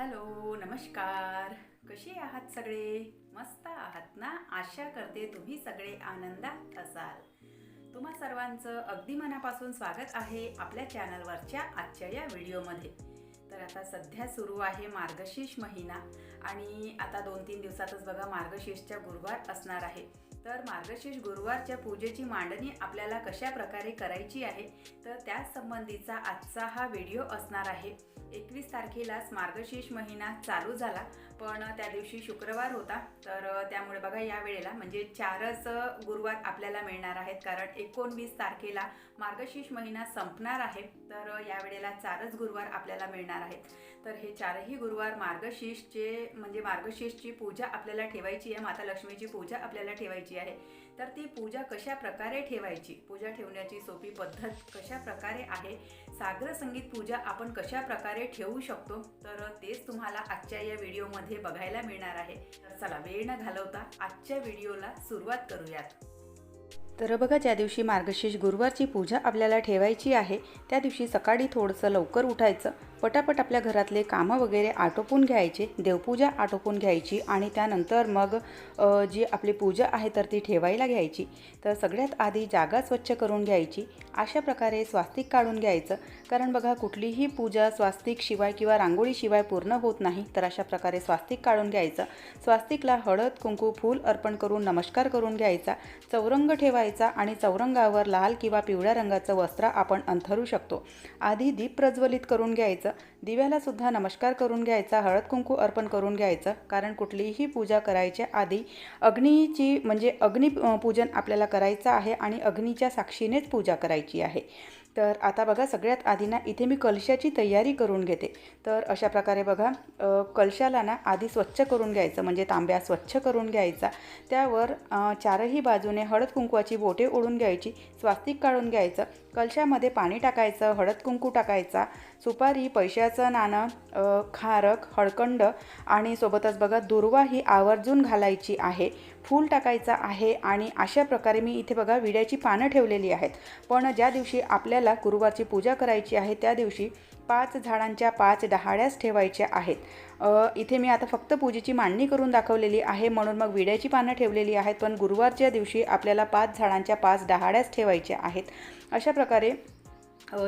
Hello नमस्कार. कसे आहात सगळे? मस्त आहात ना? आशा करते तुम्ही सगळे आनंदात असाल. तुम्हा सर्वांचं अगदी मनापासून स्वागत आहे आपल्या चॅनलवरच्या आजच्या या व्हिडिओमध्ये. तर आता सध्या सुरू आहे मार्गशीर्ष महिना आणि आता दोन तीन दिवसातच बघा मार्गशीर्षच्या गुरुवार असणार आहे. तर मार्गशीर्ष गुरुवारच्या पूजेची मांडणी आपल्याला कशा प्रकारे करायची आहे तर त्याच संबंधीचा आजचा हा व्हिडिओ असणार आहे. एकवीस तारखेलाच मार्गशीर्ष महिना चालू झाला. पण त्या दिवशी शुक्रवार होता तर त्यामुळे बघा या वेळेला म्हणजे चारच गुरुवार आपल्याला मिळणार आहेत कारण एकोणवीस तारखेला मार्गशीर्ष महिना संपणार आहे तर या वेळेला चारच गुरुवार आपल्याला मिळणार आहेत. तर हे चारही गुरुवार मार्गशीर्षचे म्हणजे मार्गशीर्षची पूजा आपल्याला ठेवायची आहे माता लक्ष्मीची पूजा आपल्याला ठेवायची आहे. तर ती पूजा कशा प्रकारे ठेवायची? पूजा ठेवण्याची सोपी पद्धत कशा प्रकारे आहे? सागर संगीत पूजा आपण कशा प्रकारे ठेवू शकतो? तर तेच तुम्हाला आजच्या या व्हिडिओमध्ये बघायला मिळणार आहे. तर चला वेळ न घालवता आजच्या व्हिडिओला सुरुवात करूयात. तर बघा ज्या दिवशी मार्गशीर्ष गुरुवारची पूजा आपल्याला ठेवायची आहे त्या दिवशी सकाळी थोडंसं लवकर उठायचं. पटापट आपल्या घरातले कामं वगैरे आटोपून घ्यायचे देवपूजा आटोपून घ्यायची आणि त्यानंतर मग जी आपली पूजा आहे तर ती ठेवायला घ्यायची. तर सगळ्यात आधी जागा स्वच्छ करून घ्यायची. अशा प्रकारे स्वास्तिक काढून घ्यायचं. कारण बघा कुठलीही पूजा स्वास्तिक शिवाय किंवा रांगोळीशिवाय पूर्ण होत नाही तर अशा प्रकारे स्वास्तिक काढून घ्यायचं. स्वास्तिकला हळद कुंकू फूल अर्पण करून नमस्कार करून घ्यायचा. चौरंग ठेवायचा आणि चौरंगावर लाल किंवा पिवळ्या रंगाचं वस्त्र आपण अंथरू शकतो. आधी दीप प्रज्वलित करून घ्यायचं. दिव्याला सुद्धा नमस्कार करून घ्यायचा हळद कुंकू अर्पण करून घ्यायचं कारण कुठलीही पूजा करायच्या आधी अग्नीची म्हणजे अग्नी पूजन आपल्याला करायचं आहे आणि अग्नीच्या साक्षीनेच पूजा करायची आहे. तर आता बघा सगळ्यात आधी ना इथे मी कलशाची तयारी करून घेते. तर अशा प्रकारे बघा कलशाला ना आधी स्वच्छ करून घ्यायचं म्हणजे तांब्या स्वच्छ करून घ्यायचा. त्यावर चारही बाजूने हळद कुंकवाची बोटे ओढून घ्यायची स्वास्तिक काढून घ्यायचं. कलशामध्ये पाणी टाकायचं हळद कुंकू टाकायचा. सुपारी पैशाचं नाणं खारक हळकंड आणि सोबतच बघा दुर्वा ही आवर्जून घालायची आहे. फूल टाकायचं आहे आणि अशा प्रकारे मी इथे बघा विड्याची पानं ठेवलेली आहेत. पण ज्या दिवशी आपल्याला गुरुवारची पूजा करायची आहे त्या दिवशी पाच झाडांच्या पाच डहाळ्याच ठेवायच्या आहेत. इथे मी आता फक्त पूजेची मांडणी करून दाखवलेली आहे म्हणून मग विड्याची पानं ठेवलेली आहेत पण गुरुवारच्या दिवशी आपल्याला पाच झाडांच्या पाच डहाळ्याच ठेवायच्या आहेत. अशा प्रकारे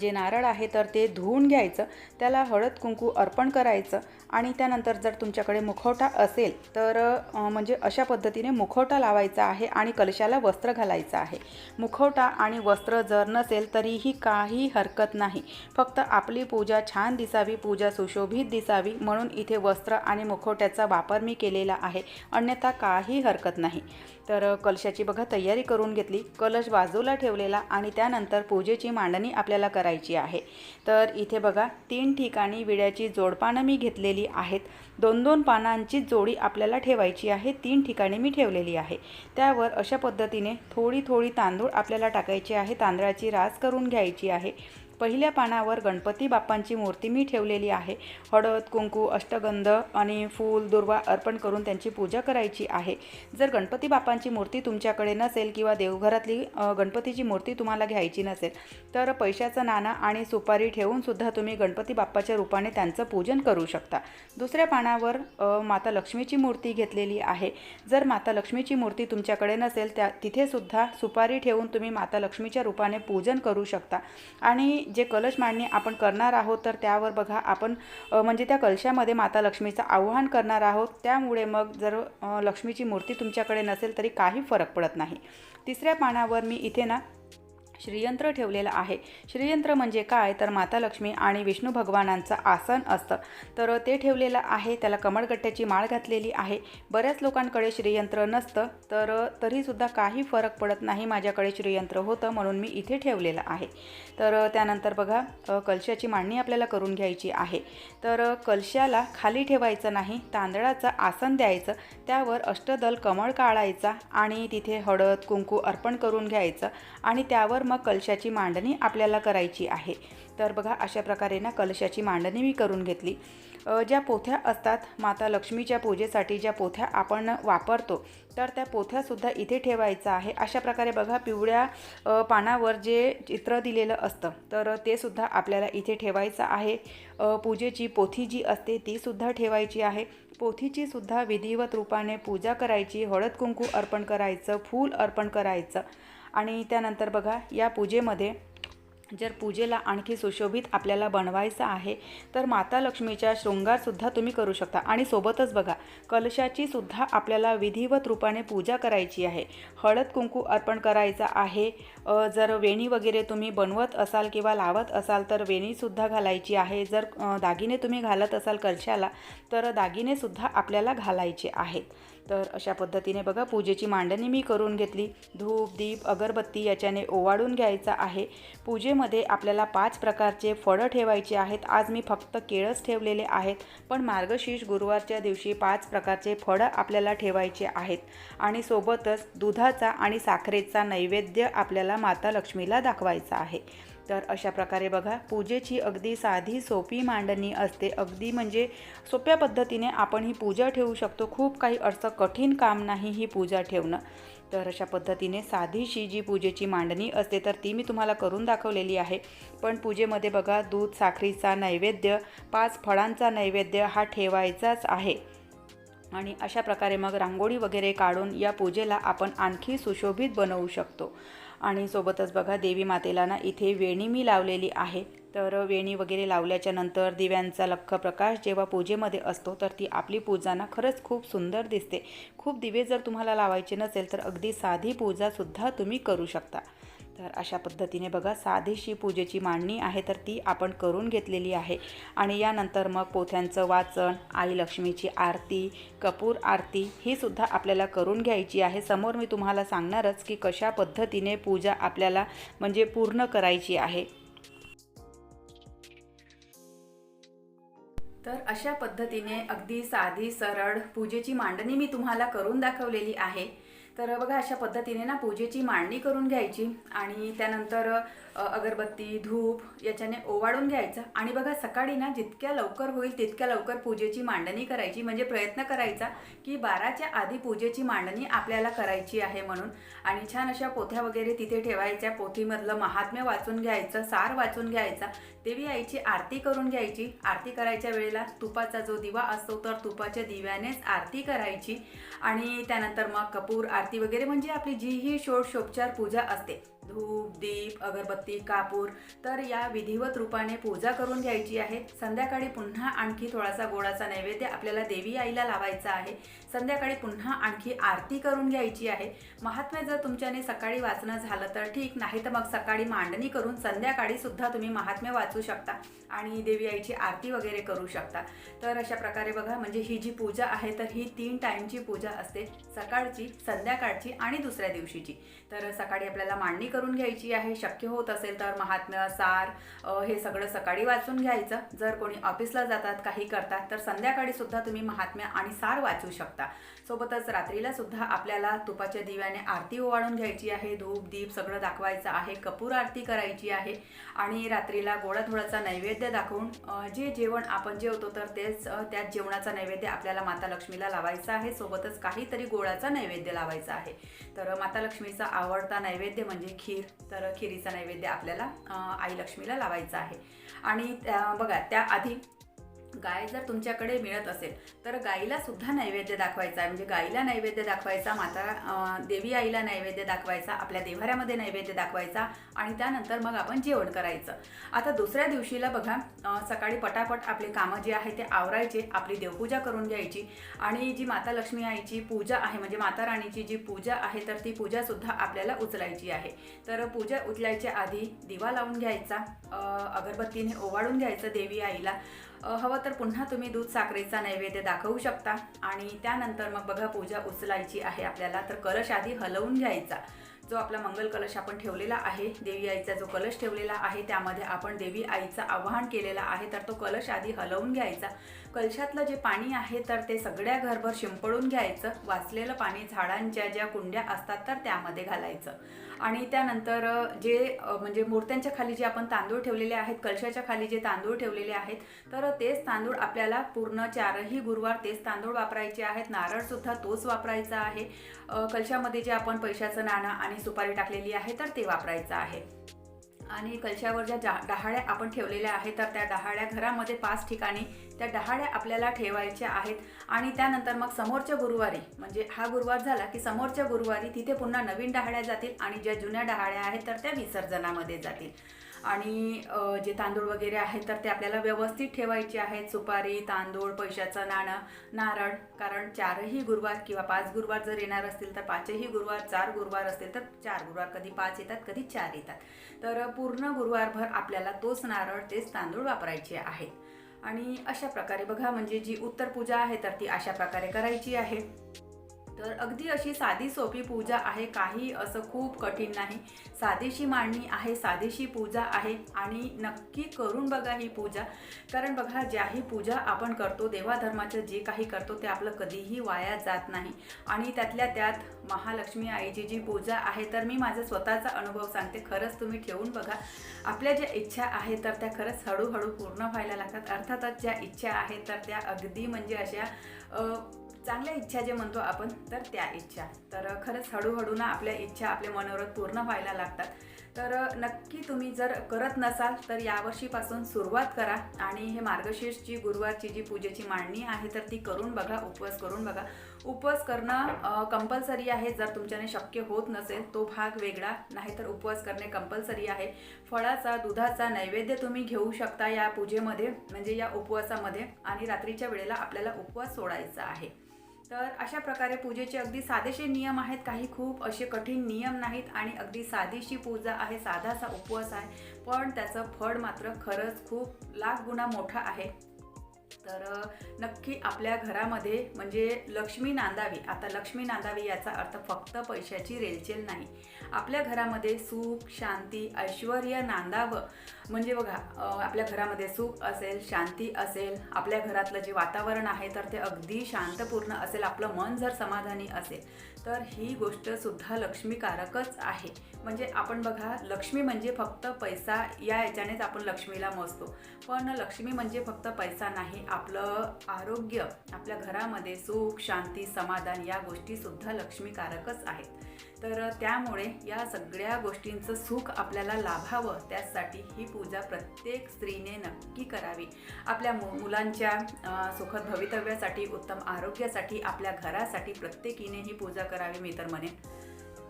जे नारळ आहे तर ते धुवून घ्यायचं. त्याला हळद कुंकू अर्पण करायचं आणि त्यानंतर जर तुमच्याकडे मुखवटा असेल तर म्हणजे अशा पद्धतीने मुखवटा लावायचा आहे आणि कलशाला वस्त्र घालायचं आहे. मुखवटा आणि वस्त्र जर नसेल तरीही काही हरकत नाही. फक्त आपली पूजा छान दिसावी पूजा सुशोभित दिसावी म्हणून इथे वस्त्र आणि मुखवट्याचा वापर मी केलेला आहे. अन्यथा काही हरकत नाही. तर कलशाची बघा तयारी करून घेतली. कलश बाजूला ठेवलेला आणि त्यानंतर पूजेची मांडणी आपल्याला करायची आहे. तर इथे बघा तीन ठिकाणी विड्याची जोडपानं मी घेतलेली आहेत. दोन दोन पानांची जोडी आपल्याला ठेवायची आहे. तीन ठिकाणी मी ठेवलेली आहे. त्यावर अशा पद्धतीने थोडी थोडी तांदूळ आपल्याला टाकायची आहे. तांदळाची रास करून घ्यायची आहे. पहिल्या पानावर गणपती बाप्पांची मूर्ती मी ठेवलेली आहे. हळद कुंकू अष्टगंध आणि फूल दुर्वा अर्पण करून त्यांची पूजा करायची आहे. जर गणपती बाप्पांची मूर्ती तुमच्याकडे नसेल किंवा देवघरातली गणपतीची मूर्ती तुम्हाला घ्यायची नसेल तर पैशाचं नाणं आणि सुपारी ठेवूनसुद्धा तुम्ही गणपती बाप्पाच्या रूपाने त्यांचं पूजन करू शकता. दुसऱ्या पानावर माता लक्ष्मीची मूर्ती घेतलेली आहे. जर माता लक्ष्मीची मूर्ती तुमच्याकडे नसेल त्या तिथेसुद्धा सुपारी ठेवून तुम्ही माता लक्ष्मीच्या रूपाने पूजन करू शकता. आणि जे कलश मांडणी आपण करणार आहोत तर त्यावर बघा आपण म्हणजे त्या कलशामध्ये माता लक्ष्मीचं आवाहन करणार आहोत. त्यामुळे मग जर लक्ष्मीची मूर्ती तुमच्याकडे नसेल तरी काही फरक पडत नाही. तिसऱ्या पानावर मी इथे ना श्रीयंत्र ठेवलेलं आहे. श्रीयंत्र म्हणजे काय? तर माता लक्ष्मी आणि विष्णू भगवानांचं आसन असतं. तर ते ठेवलेलं आहे त्याला कमळगट्ट्याची माळ घातलेली आहे. बऱ्याच लोकांकडे श्रीयंत्र नसतं तर तरीसुद्धा काही फरक पडत नाही माझ्याकडे श्रीयंत्र होतं म्हणून मी इथे ठेवलेलं आहे. तर त्यानंतर बघा कलशाची मांडणी आपल्याला करून घ्यायची आहे. तर कलशाला खाली ठेवायचं नाही तांदळाचं आसन द्यायचं त्यावर अष्टदल कमळ काढायचा आणि तिथे हळद कुंकू अर्पण करून घ्यायचं आणि त्यावर मग कलशाची मांडणी आपल्याला करायची आहे. तर बघा अशा प्रकारे ना कलशाची मांडणी मी करून घेतली. ज्या पोथ्या असतात माता लक्ष्मीच्या पूजेसाठी ज्या पोथ्या आपण वापरतो तर त्या पोथ्यासुद्धा इथे ठेवायचं आहे. अशा प्रकारे बघा पिवळ्या पानावर जे चित्र दिलेलं असतं तर ते सुद्धा आपल्याला इथे ठेवायचं आहे. पूजेची पोथी जी असते ती सुद्धा ठेवायची आहे. पोथीची सुद्धा विधिवत रूपाने पूजा करायची हळद कुंकू अर्पण करायचं फूल अर्पण करायचं. आणि त्यानंतर बघा या पूजेमध्ये जर पूजेला आणखी सुशोभित आपल्याला बनवायचं आहे तर माता लक्ष्मीच्या शृंगारसुद्धा तुम्ही करू शकता. आणि सोबतच बघा कलशाची सुद्धा आपल्याला विधिवत रूपाने पूजा करायची आहे. हळद कुंकू अर्पण करायचा आहे. जर वेणी वगैरे तुम्ही बनवत असाल किंवा लावत असाल तर वेणीसुद्धा घालायची आहे. जर दागिने तुम्ही घालत असाल कलशाला तर दागिनेसुद्धा आपल्याला घालायचे आहेत. तर अशा पद्धतीने बघा पूजेची मांडणी मी करून घेतली. धूप दीप अगरबत्ती याच्याने ओवाळून घ्यायचा आहे. पूजेमध्ये आपल्याला पाच प्रकारचे फळं ठेवायचे आहेत. आज मी फक्त केळच ठेवलेले आहेत. पण मार्गशीर्ष गुरुवारच्या दिवशी पाच प्रकारचे फळं आपल्याला ठेवायचे आहेत. आणि सोबतच दुधाचा आणि साखरेचा नैवेद्य आपल्याला माता लक्ष्मीला दाखवायचा आहे. तर अशा प्रकारे बघा पूजेची अगदी साधी सोपी मांडणी असते. अगदी म्हणजे सोप्या पद्धतीने आपण ही पूजा ठेवू शकतो. खूप काही असं कठीण काम नाही ही पूजा ठेवणं. तर अशा पद्धतीने साधीशी जी पूजेची मांडणी असते तर ती मी तुम्हाला करून दाखवलेली आहे. पण पूजेमध्ये बघा दूध साखरीचा नैवेद्य पाच फळांचा नैवेद्य हा ठेवायचाच आहे. आणि अशा प्रकारे मग रांगोळी वगैरे काढून या पूजेला आपण आणखी सुशोभित बनवू शकतो. आणि सोबतच बघा देवी मातेला ना इथे वेणी मी लावलेली आहे. तर वेणी वगैरे लावल्याच्या नंतर दिव्यांचा लख्ख प्रकाश जेव्हा पूजेमध्ये असतो तर ती आपली पूजा ना खरंच खूप सुंदर दिसते. खूप दिवे जर तुम्हाला लावायचे नसेल तर अगदी साधी पूजासुद्धा तुम्ही करू शकता. तर अशा पद्धतीने बघा साधीशी पूजेची मांडणी आहे तर ती आपण करून घेतलेली आहे. आणि यानंतर मग पोथ्यांचं वाचन आई लक्ष्मीची आरती कपूर आरती ही सुद्धा आपल्याला करून घ्यायची आहे. समोर मी तुम्हाला सांगणारच की कशा पद्धतीने पूजा आपल्याला म्हणजे पूर्ण करायची आहे. तर अशा पद्धतीने अगदी साधी सरळ पूजेची मांडणी मी तुम्हाला करून दाखवलेली आहे. तर बघा अशा पद्धतीने ना पूजेची मांडणी करून घ्यायची आणि त्यानंतर अगरबत्ती धूप याच्याने ओवाळून घ्यायचं. आणि बघा सकाळी ना जितक्या लवकर होईल तितक्या लवकर पूजेची मांडणी करायची. म्हणजे प्रयत्न करायचा की बाराच्या आधी पूजेची मांडणी आपल्याला करायची आहे म्हणून. आणि छान अशा पोथ्या वगैरे तिथे ठेवायच्या. पोथीमधलं महात्म्य वाचून घ्यायचं सार वाचून घ्यायचा. देवी आईची आरती करून घ्यायची. आरती करायच्या वेळेला तुपाचा जो दिवा असतो तर तुपाच्या दिव्यानेच आरती करायची. आणि त्यानंतर मग कपूर आरती वगैरे म्हणजे आपली जी ही षोडशोपचार पूजा असते. धूप दीप अगरबत्ती कापूर. तर या विधिवत रूपाने पूजा करून घ्यायची आहे. संध्याकाळी पुन्हा आणखी थोडासा गोडाचा नैवेद्य आपल्याला देवी आईला लावायचा आहे. संध्याकाळी पुन्हा आणखी आरती करून घ्यायची आहे. महात्म्य जर तुमच्याने सकाळी वाचणं झालं तर ठीक. नाही तर मग सकाळी मांडणी करून संध्याकाळी सुद्धा तुम्ही महात्म्य वाचू शकता आणि देवी आईची आरती वगैरे करू शकता. तर अशा प्रकारे बघा म्हणजे ही जी पूजा आहे तर ही तीन टाईमची पूजा असते. सकाळची संध्याकाळची आणि दुसऱ्या दिवशीची. तर सकाळी आपल्याला मांडणी करून घ्यायची आहे. शक्य होत असेल तर महात्म्य सार हे सगळं सकाळी वाचून घ्यायचं. जर कोणी ऑफिसला जातात काही करतात तर संध्याकाळी सुद्धा तुम्ही महात्म्य आणि सार वाचू शकता. सोबतच रात्रीला सुद्धा आपल्याला तुपाच्या दिव्याने आरती ओवाळून घ्यायची आहे. धूप दीप सगळं दाखवायचं आहे. कपूर आरती करायची आहे. आणि रात्रीला गोडा नैवेद्य दाखवून जे जेवण आपण जेवतो तर तेच त्याच जेवणाचा नैवेद्य आपल्याला माता लक्ष्मीला लावायचा आहे. सोबतच काहीतरी गोळाचा नैवेद्य लावायचा आहे. तर माता लक्ष्मीचा आवडता नैवेद्य म्हणजे खीर. तर खिरीचा नैवेद्य आपल्याला आई लक्ष्मीला लावायचा आहे. आणि त्या- बघा त्याआधी गाय जर तुमच्याकडे मिळत असेल तर गाईला सुद्धा नैवेद्य दाखवायचा आहे. म्हणजे गाईला नैवेद्य दाखवायचा माता देवी आईला नैवेद्य दाखवायचा आपल्या देव्हाऱ्यामध्ये नैवेद्य दाखवायचा आणि त्यानंतर मग आपण जेवण करायचं. आता दुसऱ्या दिवशीला बघा सकाळी पटापट आपले कामं जे आहे ते आवरायचे आपली देवपूजा करून घ्यायची आणि जी माता लक्ष्मी आईची पूजा आहे म्हणजे माता राणीची जी पूजा आहे तर ती पूजासुद्धा आपल्याला उचलायची आहे. तर पूजा उचलायच्या आधी दिवा लावून घ्यायचा अगरबत्तीने ओवाळून घ्यायचं देवी आईला. हवं तर पुन्हा तुम्ही दूध साखरेचा नैवेद्य दाखवू शकता. आणि त्यानंतर मग बघा पूजा उचलायची आहे आपल्याला. तर कलश आधी हलवून घ्यायचा. जो आपला मंगल कलश आपण ठेवलेला आहे देवी आईचा जो कलश ठेवलेला आहे त्यामध्ये आपण देवी आईचं आवाहन केलेलं आहे तर तो कलश आधी हलवून घ्यायचा. कलशातलं जे पाणी आहे तर ते सगळ्या घरभर शिंपडून घ्यायचं. वाचलेलं पाणी झाडांच्या ज्या कुंड्या असतात तर त्यामध्ये घालायचं. आणि त्यानंतर जे म्हणजे मूर्त्यांच्या खाली जे आपण तांदूळ ठेवलेले आहेत कलशाच्या खाली जे तांदूळ ठेवलेले आहेत तर तेच तांदूळ आपल्याला पूर्ण चारही गुरुवार तेच तांदूळ वापरायचे आहेत. नारळसुद्धा तोच वापरायचा आहे. कलशामध्ये जे आपण पैशाचं नाणं आणि सुपारी टाकलेली आहे तर ते वापरायचं आहे. आणि कलशावर ज्या डा डहाळ्या आपण ठेवलेल्या आहेत तर त्या डहाळ्या घरामध्ये पाच ठिकाणी त्या डहाळ्या आपल्याला ठेवायच्या आहेत. आणि त्यानंतर मग समोरच्या गुरुवारी म्हणजे हा गुरुवार झाला की समोरच्या गुरुवारी तिथे पुन्हा नवीन डहाळ्या जातील आणि ज्या जुन्या डहाळ्या आहेत तर त्या विसर्जनामध्ये जातील. आणि जे तांदूळ वगैरे आहेत तर ते आपल्याला व्यवस्थित ठेवायचे आहेत. सुपारी तांदूळ पैशाचं नाणं नारळ कारण चारही गुरुवार किंवा पाच गुरुवार जर येणार असतील तर पाचही गुरुवार चार गुरुवार असतील तर चार गुरुवार. कधी पाच येतात कधी चार येतात. तर पूर्ण गुरुवारभर आपल्याला तोच नारळ तेच तांदूळ वापरायचे आहेत. आणि अशा प्रकारे बघा म्हणजे जी उत्तर पूजा आहे तर ती अशा प्रकारे करायची आहे. तर अगदी अशी साधी सोपी पूजा आहे काही असं खूप कठीण नाही. साधीशी मांडणी आहे साधीशी पूजा आहे आणि नक्की करून बघा ही पूजा. कारण बघा ज्याही पूजा आपण करतो देवाधर्माचं जे काही करतो ते आपलं कधीही वाया जात नाही. आणि त्यातल्या त्यात महालक्ष्मी आईची जी पूजा आहे तर मी माझा स्वतःचा अनुभव सांगते. खरंच तुम्ही ठेवून बघा. आपल्या ज्या इच्छा आहेत तर त्या खरंच हळूहळू पूर्ण व्हायला लागतात. अर्थातच ज्या इच्छा आहेत तर त्या अगदी म्हणजे अशा चांगल्या इच्छा जे म्हणतो आपण तर त्या इच्छा. तर खरंच हळूहळू ना आपल्या इच्छा आपले मनोरथ पूर्ण व्हायला लागतात. तर नक्की तुम्ही जर करत नसाल तर यावर्षीपासून सुरुवात करा आणि हे मार्गशीर्षची गुरुवारची जी पूजेची मांडणी आहे तर ती करून बघा उपवास करून बघा. उपवास करणं कंपल्सरी आहे जर तुमच्याने शक्य होत नसेल तो भाग वेगळा. नाहीतर उपवास करणे कंपल्सरी आहे. फळाचा दुधाचा नैवेद्य तुम्ही घेऊ शकता या पूजेमध्ये म्हणजे या उपवासामध्ये आणि रात्रीच्या वेळेला आपल्याला उपवास सोडायचा आहे. तर अशा प्रकारे पूजेचे अगदी साधेसे नियम आहेत. काही खूप असे कठीण नियम नाहीत आणि अगदी साधीशी पूजा आहे. साधासा उपवास आहे. पण त्याचं फळ मात्र खरंच खूप लाख गुणा मोठं आहे. तर नक्की आपल्या घरामध्ये म्हणजे लक्ष्मी नांदावी. आता लक्ष्मी नांदावी याचा अर्थ फक्त पैशाची रेलचेल नाही. आपल्या घरामध्ये सुख शांती ऐश्वर नांदावं. म्हणजे बघा आपल्या घरामध्ये सुख असेल शांती असेल आपल्या घरातलं जे वातावरण आहे तर ते अगदी शांतपूर्ण असेल आपलं मन जर समाधानी असेल तर ही गोष्ट सुद्धा लक्ष्मीकारकच आहे. म्हणजे आपण बघा लक्ष्मी म्हणजे फक्त पैसा या याच्यानेच आपण लक्ष्मीला मोजतो. पण लक्ष्मी म्हणजे फक्त पैसा नाही आपलं आरोग्य आपल्या घरामध्ये सुख शांती समाधान या गोष्टीसुद्धा लक्ष्मीकारकच आहेत. तर त्यामुळे या सगळ्या गोष्टींचं सुख आपल्याला लाभावं. त्यासाठी ही पूजा प्रत्येक स्त्रीने नक्की करावी. आपल्या मु मुलांच्या सुखद भवितव्यासाठी उत्तम आरोग्यासाठी आपल्या घरासाठी प्रत्येकीने ही पूजा करावी मी तर म्हणेन.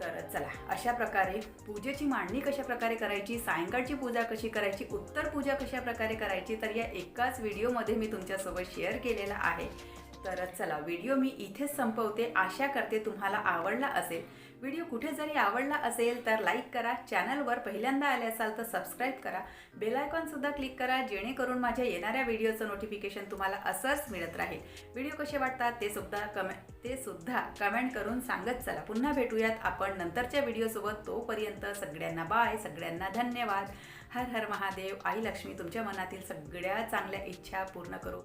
तर चला अशा प्रकारे पूजेची मांडणी कशा प्रकारे करायची सायंकाळची पूजा कशी करायची उत्तर पूजा कशा प्रकारे करायची तर या एकाच व्हिडिओमध्ये मी तुमच्यासोबत शेअर केलेला आहे. तर चला व्हिडिओ मी इथेच संपवते. आशा करते तुम्हाला आवडला असेल. व्हिडिओ कुठे जरी आवडला असेल तर लाईक करा. चॅनलवर पहिल्यांदा आले असाल तर सबस्क्राईब करा. बेलायकॉनसुद्धा क्लिक करा जेणेकरून माझ्या येणाऱ्या व्हिडिओचं नोटिफिकेशन तुम्हाला असंच मिळत राहील. व्हिडिओ कसे वाटतात ते सुद्धा कमे ते सुद्धा कमेंट करून सांगत चला. पुन्हा भेटूयात आपण नंतरच्या व्हिडिओसोबत. तोपर्यंत सगळ्यांना बाय सगळ्यांना धन्यवाद. हर हर महादेव. आई लक्ष्मी तुमच्या मनातील सगळ्या चांगल्या इच्छा पूर्ण करू.